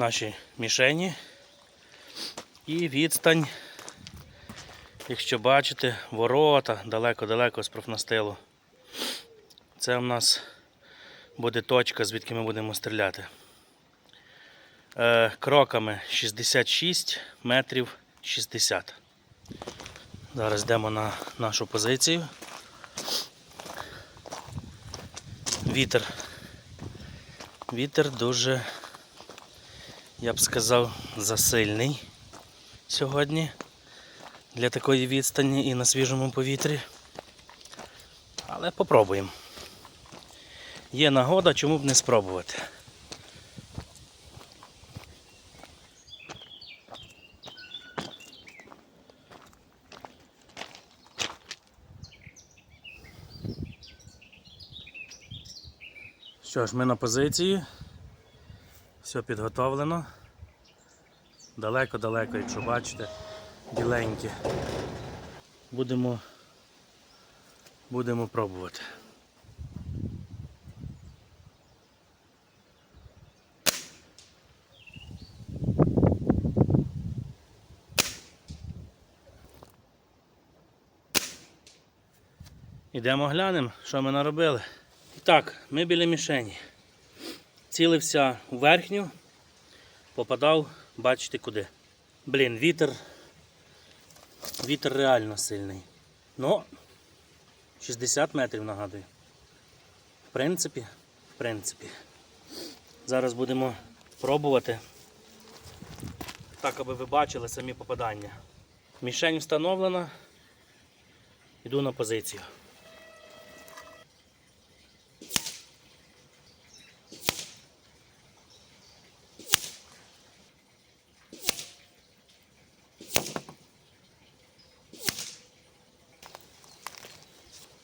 наші мішені. І відстань, якщо бачите, ворота далеко-далеко з профнастилу. Це в нас буде точка, звідки ми будемо стріляти. Е, кроками 66 метрів 60. Зараз йдемо на нашу позицію. Вітер. Вітер дуже, я б сказав, засильний сьогодні для такої відстані і на свіжому повітрі. Але попробуємо. Є нагода, чому б не спробувати. Що ж, ми на позиції. Все підготовлено. Далеко-далеко, якщо бачите, біленькі. Будемо, будемо пробувати. Ідемо глянемо, що ми наробили. І так, ми біля мішені. Цілився у верхню, попадав, бачите куди. Блін, вітер. Вітер реально сильний. Ну, 60 метрів нагадую. В принципі, в принципі. Зараз будемо пробувати. Так, аби ви бачили самі попадання. Мішень встановлена. Йду на позицію.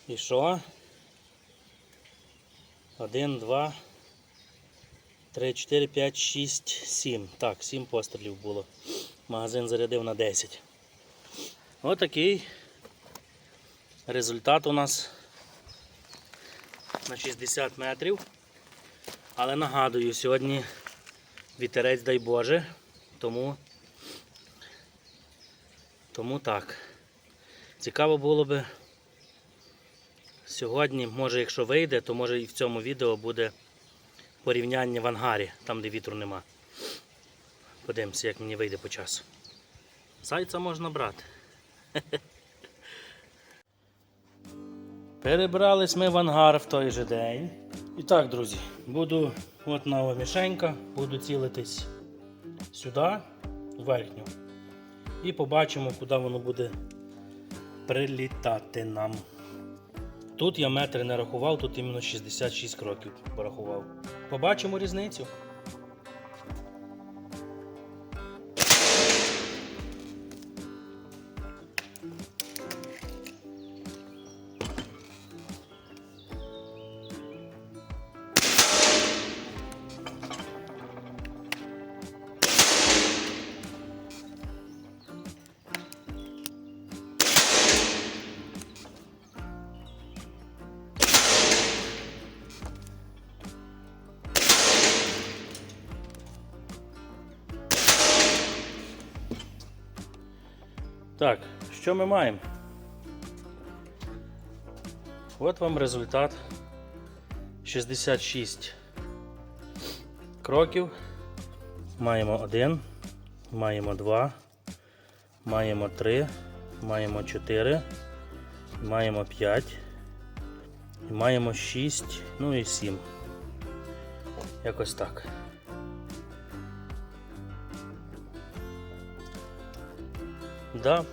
І що? Один, два, три, чотири, п'ять, шість, сім. Так, сім пострілів було. Магазин зарядив на 10. Отакий результат у нас на 60 метрів. Але нагадую, сьогодні вітерець, дай Боже, тому, тому так. Цікаво було би. Сьогодні, може, якщо вийде, то може і в цьому відео буде порівняння в ангарі, там де вітру нема. Подивимося, як мені вийде по часу. Зайця можна брати. Перебрались ми в ангар в той же день. І так, друзі, буду от нова мішенька, буду цілитись сюди, в верхню. І побачимо, куди воно буде прилітати нам. Тут я метри не рахував, тут іменно 66 кроків порахував. Побачимо різницю. Так, що ми маємо? От вам результат. 66 кроків. Маємо один, маємо два, маємо три, маємо чотири, маємо п'ять, маємо шість, ну і сім. Якось так. Да,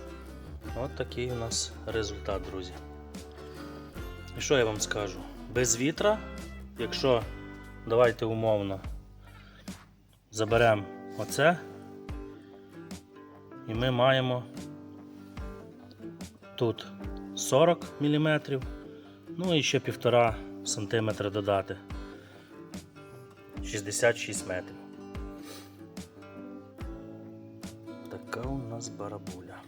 от такий у нас результат, друзі. І що я вам скажу? Без вітра, якщо давайте умовно заберемо оце, і ми маємо тут 40 мм, ну і ще 1,5 см додати. 66 метрів. Така у нас барабуля.